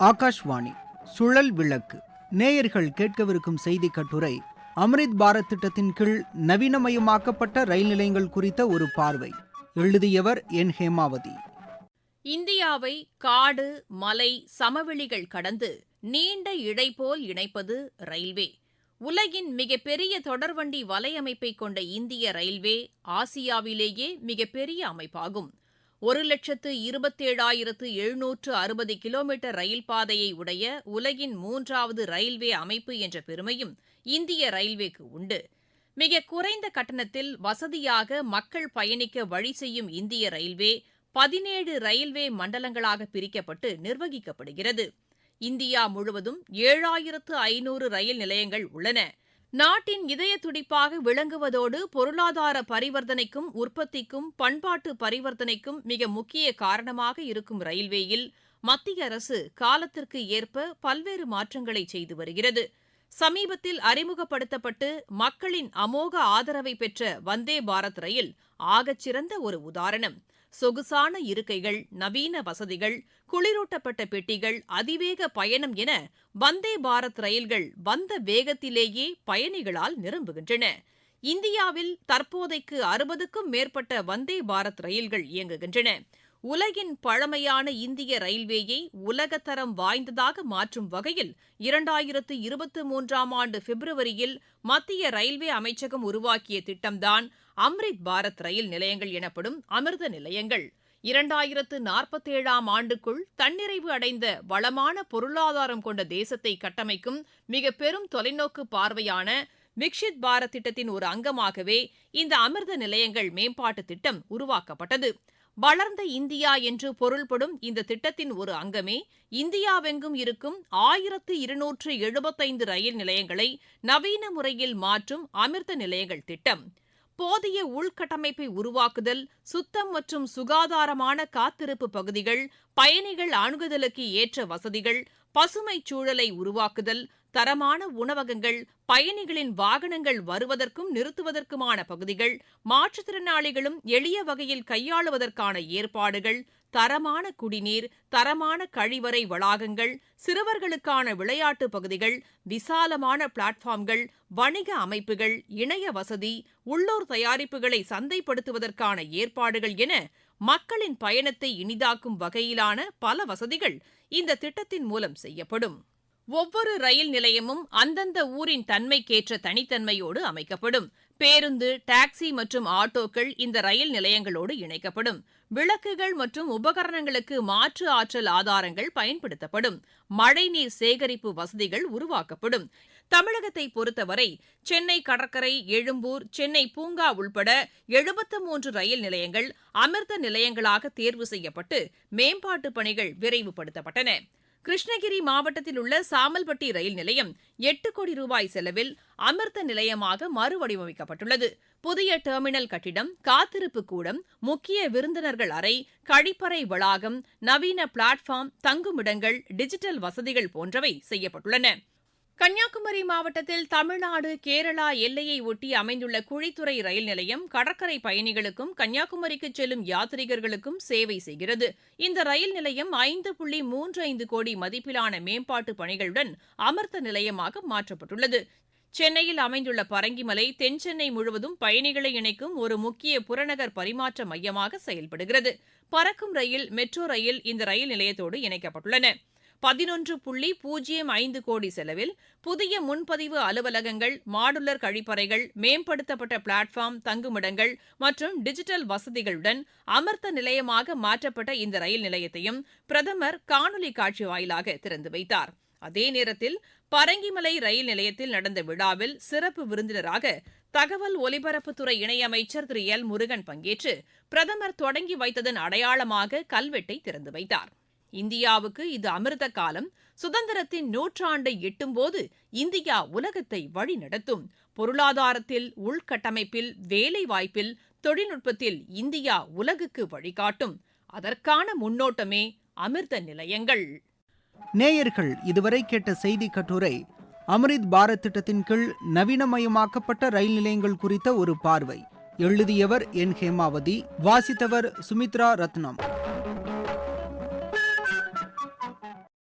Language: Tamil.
ஆகாஷ்வாணி சுழல் விளக்கு நேயர்கள் கேட்கவிருக்கும் செய்தி கட்டுரை அம்ரித் பாரத் திட்டத்தின் கீழ் நவீனமயமாக்கப்பட்ட ரயில் நிலையங்கள் குறித்த ஒரு பார்வை. எழுதியவர் என். ஹேமாவதி. இந்தியாவை காடு மலை சமவெளிகள் கடந்து நீண்ட இழை போல் இணைப்பது ரயில்வே. உலகின் மிகப்பெரிய தொடர்வண்டி வலையமைப்பை கொண்ட இந்திய ரயில்வே ஆசியாவிலேயே மிகப்பெரிய அமைப்பாகும். ஒரு லட்சத்து இருபத்தேழாயிரத்து எழுநூற்று அறுபது கிலோமீட்டர் ரயில் பாதையை உடைய உலகின் மூன்றாவது ரயில்வே அமைப்பு என்ற பெருமையும் இந்திய ரயில்வேக்கு உண்டு. மிக குறைந்த கட்டணத்தில் வசதியாக மக்கள் பயணிக்க வழி செய்யும் இந்திய ரயில்வே பதினேழு ரயில்வே மண்டலங்களாக பிரிக்கப்பட்டு நிர்வகிக்கப்படுகிறது. இந்தியா முழுவதும் ஏழாயிரத்து ஐநூறு ரயில் நிலையங்கள் உள்ளன. நாட்டின் இதய துடிப்பாக விளங்குவதோடு பொருளாதார பரிவர்த்தனைக்கும் உற்பத்திக்கும் பண்பாட்டு பரிவர்த்தனைக்கும் மிக முக்கிய காரணமாக இருக்கும் ரயில்வேயில் மத்திய அரசு காலத்திற்கு ஏற்ப பல்வேறு மாற்றங்களை செய்து வருகிறது. சமீபத்தில் அறிமுகப்படுத்தப்பட்டு மக்களின் அமோக ஆதரவை பெற்ற வந்தே பாரத் ரயில் ஆகச்சிறந்த ஒரு உதாரணம். சொகுசான இருக்கைகள் நவீன வசதிகள் குளிரூட்டப்பட்ட பெட்டிகள் அதிவேக பயணம் என வந்தே பாரத் ரயில்கள் வந்த வேகத்திலேயே பயணிகளால் நிரம்புகின்றன. இந்தியாவில் தற்போதைக்கு அறுபதுக்கும் மேற்பட்ட வந்தே பாரத் ரயில்கள் இயங்குகின்றன. உலகின் பழமையான இந்திய ரயில்வேயை உலகத்தரம் வாய்ந்ததாக மாற்றும் வகையில் இரண்டாயிரத்து இருபத்தி மூன்றாம் ஆண்டு பிப்ரவரியில் மத்திய ரயில்வே அமைச்சகம் உருவாக்கிய திட்டம்தான் அம்ரித் பாரத் ரயில் நிலையங்கள் எனப்படும் அமிர்த நிலையங்கள். இரண்டாயிரத்து நாற்பத்தேழாம் ஆண்டுக்குள் தன்னிறைவு அடைந்த வளமான பொருளாதாரம் கொண்ட தேசத்தை கட்டமைக்கும் மிக பெரும் தொலைநோக்கு பார்வையான விக்ஷித் பாரத் திட்டத்தின் ஒரு அங்கமாகவே இந்த அமிர்த நிலையங்கள் மேம்பாட்டு திட்டம் உருவாக்கப்பட்டது. வளர்ந்த இந்தியா என்று பொருள்படும் இந்த திட்டத்தின் ஒரு அங்கமே இந்தியாவெங்கும் இருக்கும் ஆயிரத்து இருநூற்று எழுபத்தைந்து ரயில் நிலையங்களை நவீன முறையில் மாற்றும் அமிர்த நிலையங்கள் திட்டம். போதிய உள்கட்டமைப்பை உருவாக்குதல் சுத்தம் மற்றும் சுகாதாரமான காத்திருப்பு பகுதிகள் பயணிகள் அணுகுதலுக்கு ஏற்ற வசதிகள் பசுமைச் சூழலை உருவாக்குதல் தரமான உணவகங்கள் பயணிகளின் வாகனங்கள் வருவதற்கும் நிறுத்துவதற்குமான பகுதிகள் மாற்றுத்திறனாளிகளும் எளிய வகையில் கையாளுவதற்கான ஏற்பாடுகள் தரமான குடிநீர் தரமான கழிவறை வளாகங்கள் சிறுவர்களுக்கான விளையாட்டு பகுதிகள் விசாலமான பிளாட்ஃபார்ம்கள் வணிக அமைப்புகள் இணைய வசதி உள்ளூர் தயாரிப்புகளை சந்தைப்படுத்துவதற்கான ஏற்பாடுகள் என மக்களின் பயணத்தை இனிதாக்கும் வகையிலான பல வசதிகள் இந்த திட்டத்தின் மூலம் செய்யப்படும். ஒவ்வொரு ரயில் நிலையமும் அந்தந்த ஊரின் தன்மைக்கேற்ற தனித்தன்மையோடு அமைக்கப்படும். பேருந்து டாக்ஸி மற்றும் ஆட்டோக்கள் இந்த ரயில் நிலையங்களோடு இணைக்கப்படும். விளக்குகள் மற்றும் உபகரணங்களுக்கு மாற்று ஆற்றல் ஆதாரங்கள் பயன்படுத்தப்படும். மழைநீர் சேகரிப்பு வசதிகள் உருவாக்கப்படும். தமிழகத்தை பொறுத்தவரை சென்னை கடற்கரை எழும்பூர் சென்னை பூங்கா உள்பட எழுபத்து மூன்று ரயில் நிலையங்கள் அமிர்த நிலையங்களாக தேர்வு செய்யப்பட்டு மேம்பாட்டு பணிகள் விரைவுபடுத்தப்பட்டன. கிருஷ்ணகிரி மாவட்டத்தில் உள்ள சாமல்பட்டி ரயில் நிலையம் எட்டு கோடி ரூபாய் செலவில் அமிர்த நிலையமாக மறுவடிவமைக்கப்பட்டுள்ளது. புதிய டெர்மினல் கட்டிடம் காத்திருப்பு கூடம் முக்கிய விருந்தினர்கள் அறை கழிப்பறை வளாகம் நவீன பிளாட்ஃபார்ம் தங்குமிடங்கள் டிஜிட்டல் வசதிகள் போன்றவை செய்யப்பட்டுள்ளன. கன்னியாகுமரி மாவட்டத்தில் தமிழ்நாடு கேரளா எல்லையை ஒட்டி அமைந்துள்ள குழித்துறை ரயில் நிலையம் கடற்கரை பயணிகளுக்கும் கன்னியாகுமரிக்கு செல்லும் யாத்ரீகர்களுக்கும் சேவை செய்கிறது. இந்த ரயில் நிலையம் ஐந்து புள்ளி மூன்று ஐந்து கோடி மதிப்பிலான மேம்பாட்டு பணிகளுடன் அமர்த்த நிலையமாக மாற்றப்பட்டுள்ளது. சென்னையில் அமைந்துள்ள பரங்கிமலை தென்சென்னை முழுவதும் பயணிகளை இணைக்கும் ஒரு முக்கிய புறநகர் பரிமாற்ற மையமாக செயல்படுகிறது. பறக்கும் ரயில் மெட்ரோ ரயில் இந்த ரயில் நிலையத்தோடு இணைக்கப்பட்டுள்ளன. பதினொன்று புள்ளி பூஜ்ஜியம் ஐந்து கோடி செலவில் புதிய முன்பதிவு அலுவலகங்கள் மாடுலர் கழிப்பறைகள் மேம்படுத்தப்பட்ட பிளாட்ஃபார்ம் தங்குமிடங்கள் மற்றும் டிஜிட்டல் வசதிகளுடன் அமர்த்த நிலையமாக மாற்றப்பட்ட இந்த ரயில் நிலையத்தையும் பிரதமர் காணொலி காட்சி வாயிலாக திறந்து வைத்தார். அதே நேரத்தில் பரங்கிமலை ரயில் நிலையத்தில் நடந்த விழாவில் சிறப்பு விருந்தினராக தகவல் ஒலிபரப்புத்துறை இணையமைச்சர் திரு எல் முருகன் பங்கேற்று பிரதமர் தொடங்கி வைத்ததன் அடையாளமாக கல்வெட்டை திறந்து வைத்தார். இந்தியாவுக்கு இது அமிர்த காலம் சுதந்திரத்தின் நூற்றாண்டை எட்டும்போது இந்தியா உலகத்தை வழிநடத்தும். பொருளாதாரத்தில் உள்கட்டமைப்பில் வேலை வாய்ப்பில் தொழில்நுட்பத்தில் இந்தியா உலகுக்கு வழிகாட்டும். அதற்கான முன்னோட்டமே அமிர்த நிலையங்கள். நேயர்கள் இதுவரை கேட்ட செய்தி கட்டுரை அமிர்த் பாரத் திட்டத்தின் கீழ் நவீனமயமாக்கப்பட்ட ரயில் நிலையங்கள் குறித்த ஒரு பார்வை. எழுதியவர் என். ஹேமாவதி வாசித்தவர் சுமித்ரா ரத்னம்.